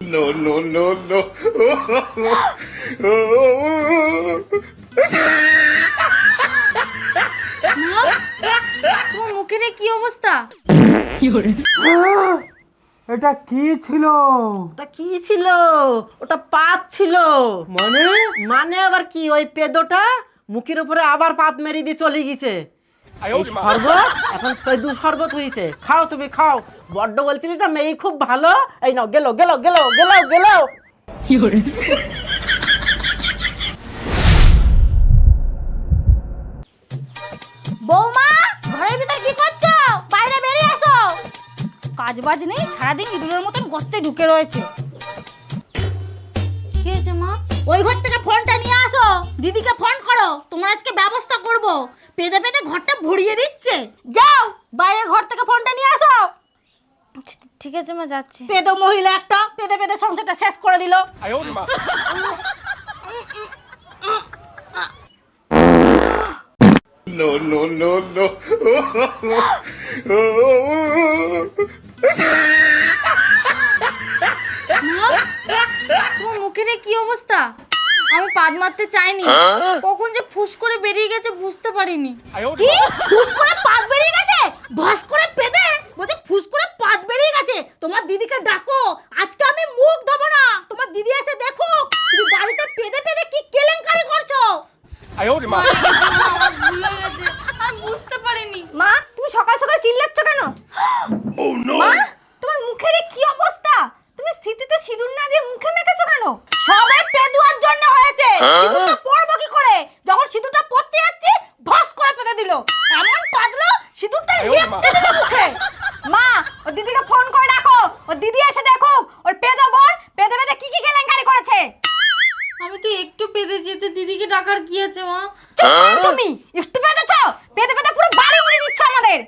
No, no, no, no. তোমার মুখের কি অবস্থা? এটা কি ছিল? ওটা কি ছিল? ওটা পাত ছিল। মানে? মানে আবার কি? ওই পেদোটা মুখের উপরে আবার পাত মেরে দিয়ে চলে গেছে। এই শরবত? এখন শরবত হয়েছে খাও তুমি খাও। বড্ড বলছিলি না মেয়ে খুব ভালো। এই নাও গেলো গেলো গেলো গেলো গেলো। বৌমা ঘরের ভিতর কি করছ? বাইরে বেরিয়ে আসো। কাজ বাজ নেই সারাদিন ইঁদুরের মতন গর্তে ঢুকে রয়েছে। কি হয়েছে মা? ওই ঘর থেকে ফোনটা দিদিকে ফোন করো তোমার আজকে ব্যবস্থা করব। পেদে পেদে ঘরটা ভরিয়ে দিচ্ছে। যাও বাইরের ঘর থেকে ফোনটা নিয়ে আসো। ঠিক আছে মা যাচ্ছি। পেদো মহিলা একটা পেদে পেদে সংসারটা শেষ করে দিল। No, no, no, no. তোমার মুখের কি অবস্থা? আমি পাদ মারতে চাইনি। কখন যে ফুস করে বেরিয়ে গেছে বুঝতে পারিনি। কি? ফুস করে পাদ বেরিয়ে গেছে? ভস করে পেদে? বলছে ফুস করে পাদ বেরিয়ে গেছে। তোমার দিদিকে ডাকো। আজকে আমি মুখ দেবো না। তোমার দিদি এসে দেখো তুমি বাড়িতে পেদে পেদে কি কেলেঙ্কারি করছ? আমার ভুল হয়ে গেছে। আমি বুঝতে পারিনি। মা তুমি সকাল সকাল চিল্লাচ্ছ কেন? মা তোমার মুখের কি অবস্থা? তুমি স্মৃতিতে সিঁদুর না দিয়ে মুখে মেখেছো কেন সবাই পেদুয়ার জন্য হয়েছে? সিঁদুরটা পরবো কি করে? যখন সিঁদুরটা পরতে যাচ্ছি ভস করে পেতে দিল। এমন পাদলো সিঁদুরটা লেপটে দিল মুখে। মা ও দিদিকে ফোন করে ডাকো। ও দিদি এসে দেখুক ওর পেদো বোন পেদে পেদে কি কি কেলেঙ্কারি করেছে। আমি তো একটু পেতে যেতে দিদিকে ডাকার কি আছে মা? চুপ তুমি। একটু পেদেছ পেদে পেদে পুরো বাড়ি উড়িয়ে দিচ্ছ আমাদের।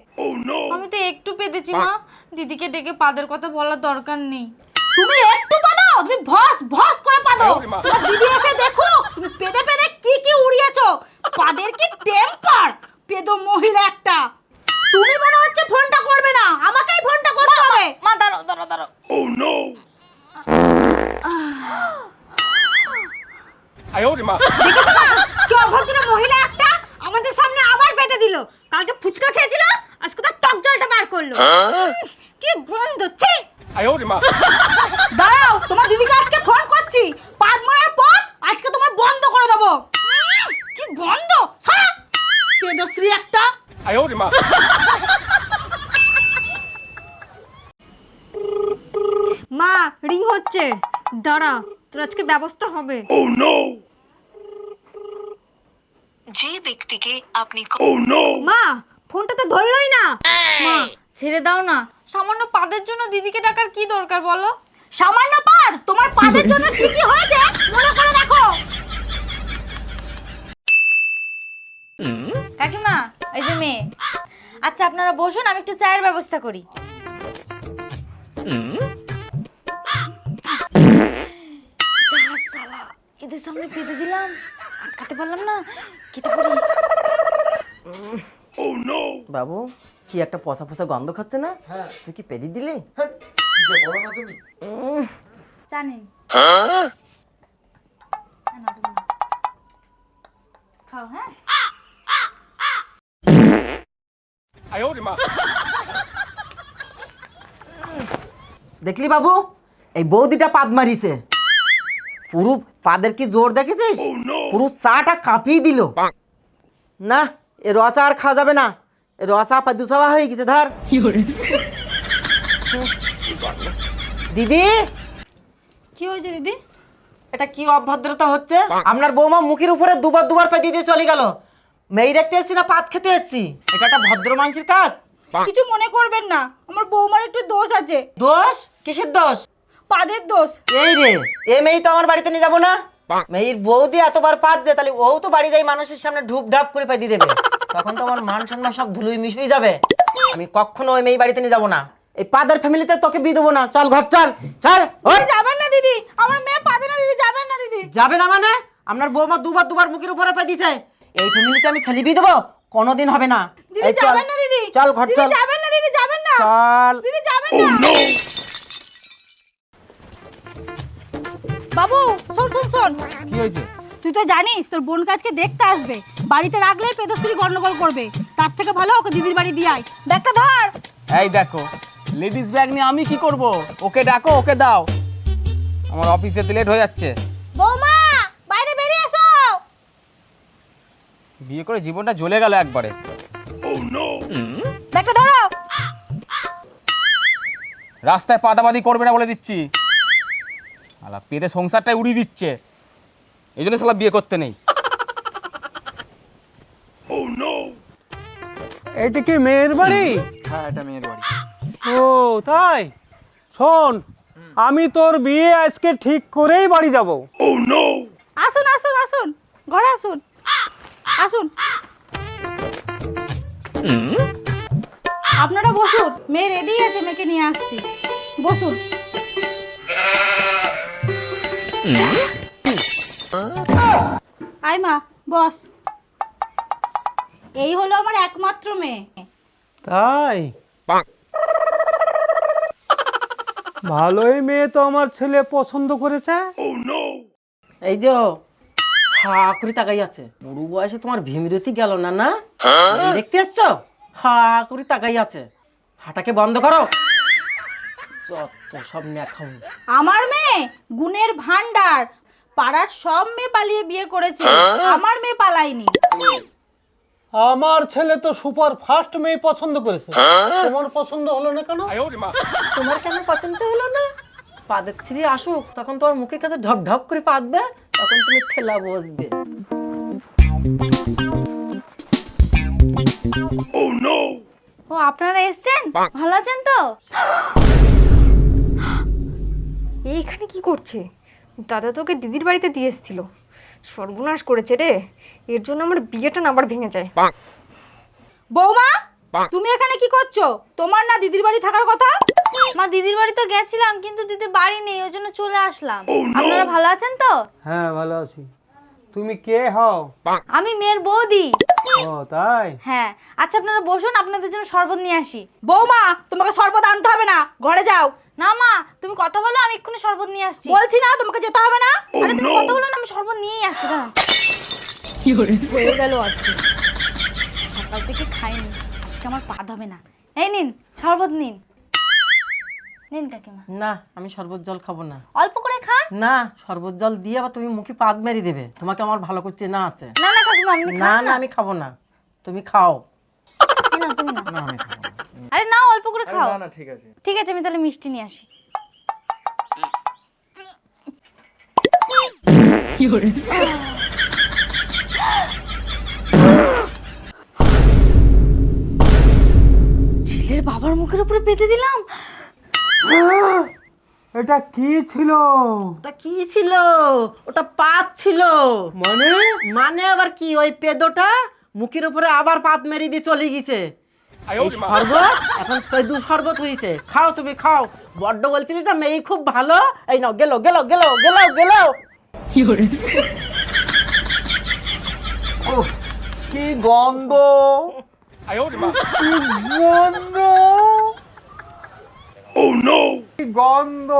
আমি তো একটু পেতেছি মা। দিদিকে ডেকে পাদের কথা বলার দরকার নেই। তুমি একটু পাদো তুমি ভস ভস করে পাদো। তোমার দিদি এসে দেখো তুমি পেদে পেদে কি কি উড়িয়েছো। পাদের কি টেম্পার পেদো মহিলা একটা। তুমি মনে হচ্ছে ফোনটা করবে না আমাকেই ফোনটা করতে হবে। মা দাঁড়াও দাঁড়াও দাঁড়াও। দেখেছ না? কি অভদ্র মহিলা একটা আমাদের সামনে আবার বেঁধে দিল। কালকে ফুচকা খেয়েছিল আজকে তার টক জলটা বার করল। কি গন্ধ ছি! দাঁড়াও তোমার দিদিকে আজকে ফোন করছি। পাদ মারার পর আজকে তোমার বন্ধ করে দেবো। কি গন্ধ? সারা। পেদশ্রী একটা। মা। রিং হচ্ছে। দাঁড়া তোর আজকে ব্যবস্থা হবে। যে ব্যক্তিকে আপনি মা ফোনটা তো ধরলোই না। মা ছেড়ে দাও না। সামান্য পাদের জন্য দিদিকে ডাকার কি দরকার বলো? সামান্য পাদ? তোমার পাদের জন্য কি কি হয়েছে? মনে করে দেখো। কাকিমা এই যে মেয়ে। আচ্ছা আপনারা বসুন আমি একটু চায়ের ব্যবস্থা করি। এদের সামনে পেতে দিলাম। আটকাতে পারলাম না কেটে পড়ি। বাবু কি একটা পচা পচা গন্ধ খাচ্ছে না? তুই কি পেদি দিলি? হ্যাঁ, নাও, তুমি? নাও। খাও হ্যাঁ? দেখলি বাবু? এই বৌদিটা পাদ মারিছে। পুরো পাদের কি জোর দেখেছিস? পুরো চাটা কাঁপিয়ে দিল। না এ রসা আর খাওয়া যাবে না। রসা পাদুসবা হয়ে গেছে ধর। দিদি! কি হয়েছে দিদি? এটা কি অভদ্রতা হচ্ছে? আপনার বৌমা মুখের উপরে দুবার দুবার পেতে দিয়ে চলে গেল। মেয়ে দেখতে এসছি না পাত খেতে এসছি? এটা একটা ভদ্র মানুষের কাজ? কিছু মনে করবেন না আমার বৌমার একটু দোষ আছে। দোষ? কিসের দোষ? পাদের দোষ। এই রে এ মেয়ে তো আমার বাড়িতে নিয়ে যাব না। মেয়ের বৌদি এতবার পাত যে তাহলে ও তো বাড়ি যাই মানুষের সামনে ঢুপ ঢাপ করে পাই দিয়ে দেবে। তখন তো আমার মান সম্মান সব ধুলুই মিশুই যাবে। আমি কখনো ওই মেয়ে বাড়িতে নিয়ে যাব না। এই পাদের ফ্যামিলিতে তোকে বিয়ে দেবো না। চল ঘর চল চল ওই যাবেন না দিদি। আমার মেয়ে পাদে না দিদি যাবেন না দিদি। যাবে না মানে? আপনার বৌমা দুবার দুবার মুখের উপরে পাই দিছে এই ফ্যামিলিতে আমি ছেলে বিয়ে দেবো? কোনোদিন হবে না। দিদি এই চল। যাবেন না দিদি। চল ঘর দিদি চল। যাবেন না দিদি যাবেন না। চল। দিদি যাবেন না। বাবু শোন শোন শোন। কি হয়েছে? তুই তো জানিস তোর বোন কাজকে দেখতে আসবে। বাড়িতে রাখলে পেদস্ত্রী গন্ডগোল করবে। তার থেকে ভালো ওকে দিদির বাড়ি দিয়ে আয়। ব্যাগটা ধর। এই দেখো লেডিস ব্যাগ নিয়ে আমি কি করব? ওকে ডাকো ওকে দাও। আমার অফিস যেতে লেট হয়ে যাচ্ছে। বৌমা বাইরে বেরিয়ে এসো। বিয়ে করে জীবনটা জ্বলে গেল একবারে। ব্যাগটা ধরো। রাস্তায় পাদাবাদি করবে না বলে দিচ্ছি। আলা পেটে সংসারটাই উড়িয়ে দিচ্ছে। এই জন্য সালা বিয়ে করতে নেই। এটা কি মেয়ের বাড়ি? হ্যাঁ এটা মেয়ের বাড়ি। ও তাই? শোন আমি তোর বিয়ে আজকে ঠিক করেই বাড়ি যাব। আসুন আসুন আসুন। ঘরে আসুন। আসুন। আপনারা বসুন। মেয়ে রেডি আছে মেয়েকে নিয়ে আসছি। বসুন। আয় মা বস। এই হলো আমার একমাত্র মেয়ে। তাই? ভালোই মেয়ে তো আমার ছেলে পছন্দ করেছে। এই যে হা করে তাকাই আছে। বুড়ো বয়সে তোমার ভীমরতি গেল না না? দেখতে এসছো? হা করে তাকাই আছে। হাটাকে বন্ধ করো। যত সব নেখাও আমার মেয়ে গুণের ভান্ডার পাড়ার সব মেয়ে পালিয়ে বিয়ে করেছে। আমার মেয়ে পালায়নি। আমার ছেলে তো সুপার ফাস্ট মেয়ে পছন্দ করেছে। তোমার পছন্দ হলো না কেন? তোমার কেন পছন্দ হলো না? পাদের ছিঁড়ে আসুক তখন তোমার মুখের কাছে ঢপ ঢপ করে পাতবে তখন তুমি ঠেলা বসবে। ও আপনারা এসছেন? ভালো আছেন তো? এইখানে কি করছে? দাদা তোকে দিদির বাড়িতে দিয়ে এসেছিল। সর্বনাশ করেছে রে। এর জন্য আমার বিয়েটা না আবার ভেঙে যায়। বৌমা তুমি এখানে কি করছ? তোমার না দিদির বাড়ি থাকার কথা? মা দিদির বাড়ি তো গেছিলাম কিন্তু দিদি বাড়ি নেই ওই জন্য চলে আসলাম। আপনারা ভালো আছেন তো? হ্যাঁ ভালো আছি। তুমি কে হও? আমি মেয়ের বৌদি। ও তাই? হ্যাঁ। আচ্ছা আপনারা বসুন আপনাদের জন্য শরবত নিয়ে আসি। বৌমা তোমাকে শরবত আনতে হবে না। ঘরে যাও। না মা তুমি কথা বলো আমি এক্ষুনি শরবত নিয়ে আসছি। বলছি না তোমাকে যেতে হবে না। আরে তুমি কথা বলো না আমি শরবত নিয়েই আসছি দাঁড়ান হয়ে গেল আজকে। সকাল থেকে খাইনি আজকে আমার পা হবে না। এই নিন শরবত নিন। নিন কাকিমা। না আমি শরবত জল খাব না। অল্প করে খান। না শরবত জল দিয়ে আবার তুমি মুখে পাত মেরে দেবে। তোমাকে আমার ভালো করছে না আছে। না না কাকিমা আপনি না না না। আমি খাব না। তুমি খাও। নাও, তুমি না। না আমি খাব না। আরে নাও অল্প করে খাও। না না ঠিক আছে। ঠিক আছে আমি তাহলে মিষ্টি নিয়ে আসি। ছেলের বাবার মুখের উপরে পেতে দিলাম। এটা কি ছিল? ওটা কি ছিল? ওটা পাত ছিল। মানে? মানে আবার কি? ওই পেদোটা মুখের উপরে আবার পাত মেরে দিয়ে চলে গেছে। শরবত? এখন পেদু শরবত হয়েছে খাও তুমি খাও। বড্ড বলছিলি না মেয়ে খুব ভালো। এই নাও গেলো গেলো গেলো গেলো গেলো। কি গন্ধ। কি গন্ধ। কি গন্ধ।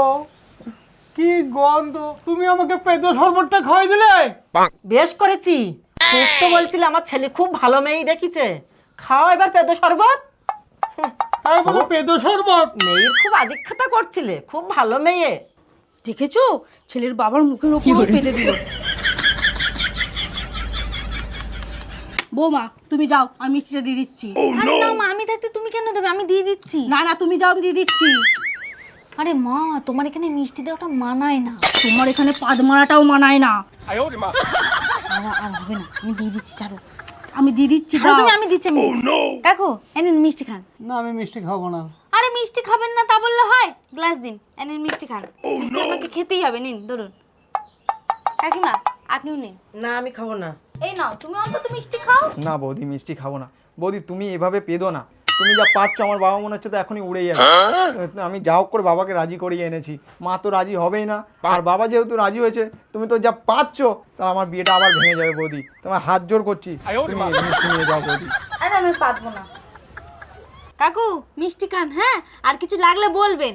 কি গন্ধ। তুমি আমাকে পেঁদো শরবতটা খাওয়াই দিলে? বেশ করেছি। তো বলছিলে আমার ছেলে খুব ভালো মেয়ে দেখিছে। খাও এবার পেদো শরবত। আমি বলো পেঁদো শরবত। মেয়ের খুব আদিক্ষতা করছিলে খুব ভালো মেয়ে। দেখেছ? ছেলের বাবার মুখের উপর পেতে দিল। বৌমা তুমি যাও আমি মিষ্টিটা দিয়ে দিচ্ছি। আরে না মা আমি থাকতে তুমি কেন দেবে? আমি দিয়ে দিচ্ছি। না না তুমি যাও আমি দিয়ে দিচ্ছি। আরে মা তোমার এখানে মিষ্টি দেওয়াটা মানায় না। তোমার এখানে পাদ মারাটাও মানায় না। আর হবে না আমি দিয়ে দিচ্ছি ছাড়ো। আমি দিয়ে দিচ্ছি ছাড়ো দাও। তুমি আমি দিচ্ছি আমি দিচ্ছি। কাকু এনেন মিষ্টি খান। না আমি মিষ্টি খাব না। আরে মিষ্টি খাবেন না তা বললে হয়? গ্লাস দিন এনেন মিষ্টি খান। মিষ্টি আপনাকে খেতেই হবে নিন ধরুন। কাকিমা আপনিও নিন। না আমি খাব না। এই নাও তুমি অন্তত মিষ্টি খাও। না বৌদি মিষ্টি খাব না। বৌদি তুমি এভাবে পেদো না। তুমি যা পাচ্ছ আমার বাবা মনে হচ্ছে তো এখনই উড়ে যাবে। আমি যা হোক করে বাবাকে রাজি করিয়ে এনেছি। মা তো রাজি হবেই না। আর বাবা যেহেতু রাজি হয়েছে তুমি তো যা পাচ্ছ তা আমার বিয়েটা আবার ভেঙে যাবে বৌদি। তোমার হাত জোর করছি। তুমি মিষ্টি নিয়ে যাও বৌদি। আরে আমি পারব না। কাকু মিষ্টি খান হ্যাঁ? আর কিছু লাগলে বলবেন।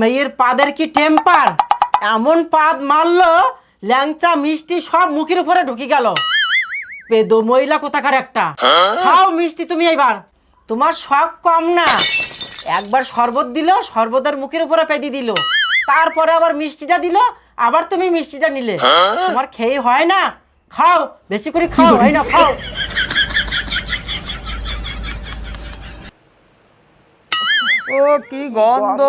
মেয়ের পাদের কি টেম্পার এমন পাদ মারলো ল্যাংচা মিষ্টি সব মুখের উপরে ঢুকে গেল পেদো মহিলা কোথাকার একটা খাও মিষ্টি তুমি এইবার তোমার শখ কম না একবার শরবত দিল শরবতের মুখের উপরে পেদি দিল তারপরে আবার মিষ্টিটা দিল আবার তুমি মিষ্টিটা নিলে। তোমার খেয়ে হয় না? খাও বেশি করে খাও হয় না খাও। ও কি গন্ধ।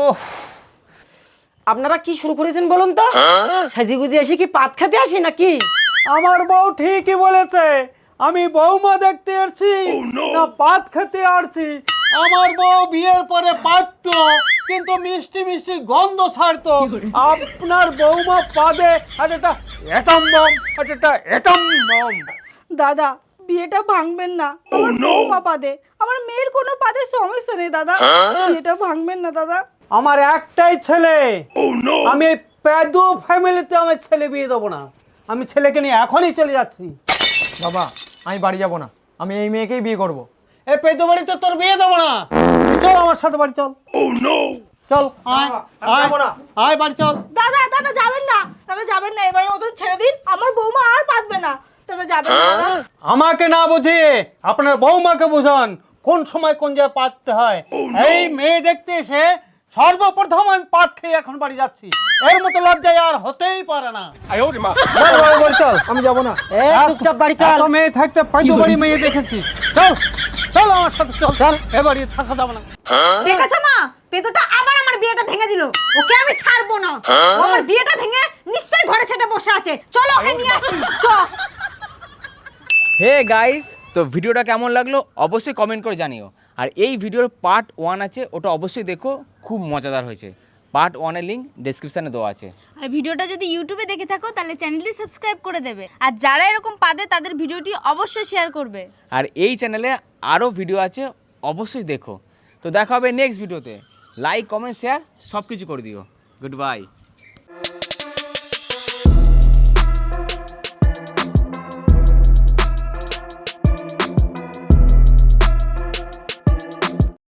ও। আপনারা কি শুরু করেছেন বলুন তো? সাজি গুজি এসে কি পাত খেতে আসি নাকি? আমার বউ ঠিকই বলেছে আমি বৌমা দেখতে আসছি না পাত খেতে আসছি। আমার বউ বিয়ের পরে পাততো কিন্তু মিষ্টি মিষ্টি গন্ধ ছাড়তো। আপনার বৌমা পাবে আর এটা এটম বম আর এটা এটম বম দাদা বিয়েটা ভাঙবেন না। আমার বৌমা পাদে আমার মেয়ের কোনো পাদে সমস্যা নেই দাদা। বিয়েটা ভাঙবেন না দাদা। আমার একটাই ছেলে। আমি এই পেদু ফ্যামিলিতে আমার ছেলে বিয়ে দেবো না। আমি ছেলেকে নিয়ে এখনই চলে যাচ্ছি। বাবা আমি বাড়ি যাব না। আমি এই মেয়েকেই বিয়ে করব। পেদু বাড়িতে তোর বিয়ে দেবো না। চল আমার সাথে বাড়ি চল। চল আয় আয় আয় বাড়ি চল। দাদা দাদা যাবেন না। দাদা যাবেন না এবারের মতন ছেড়ে দিন। আমার বৌমা আর পাতবে না। দাদা যাবেন না দাদা। আমাকে না বুঝিয়ে আপনার বৌমাকে বুঝান কোন সময় কোন জায়গায় পাততে হয়। এই মেয়ে দেখতে এসে সর্বপ্রথম আমি পাত খেয়ে এখন বাড়ি যাচ্ছি। এর মতো লজ্জায় আর হতেই পারে না। চল, আমি যাব না। এ চুপচাপ বাড়ি চল। এত মেয়ে থাকতে পাইতো বাড়ি মেয়ে দেখেছি চল। চল আমার সাথে চল চল থাকা যাবে না। দেখেছ মা? পেতোটা আবার আমার বিয়েটা ভেঙে দিল। ওকে আমি ছাড়বো না। আমার বিয়েটা ভেঙে নিশ্চয়ই ঘরে সেটা বসে আছে। চলো ওকে নিয়ে আসি। চ হে গাইস তো ভিডিওটা কেমন লাগল অবশ্যই কমেন্ট করে জানিও। আর এই ভিডিওর পার্ট ওয়ান আছে ওটা অবশ্যই দেখো খুব মজাদার হয়েছে। পার্ট ওয়ানের লিঙ্ক ডেসক্রিপশানে দেওয়া আছে। আর ভিডিওটা যদি ইউটিউবে দেখে থাকো তাহলে চ্যানেলটি সাবস্ক্রাইব করে দেবে। আর যারা এরকম পাবে তাদের ভিডিওটি অবশ্যই শেয়ার করবে। আর এই চ্যানেলে আরও ভিডিও আছে অবশ্যই দেখো। তো দেখা হবে নেক্সট ভিডিওতে লাইক কমেন্ট শেয়ার সব কিছু করে দিও। Good bye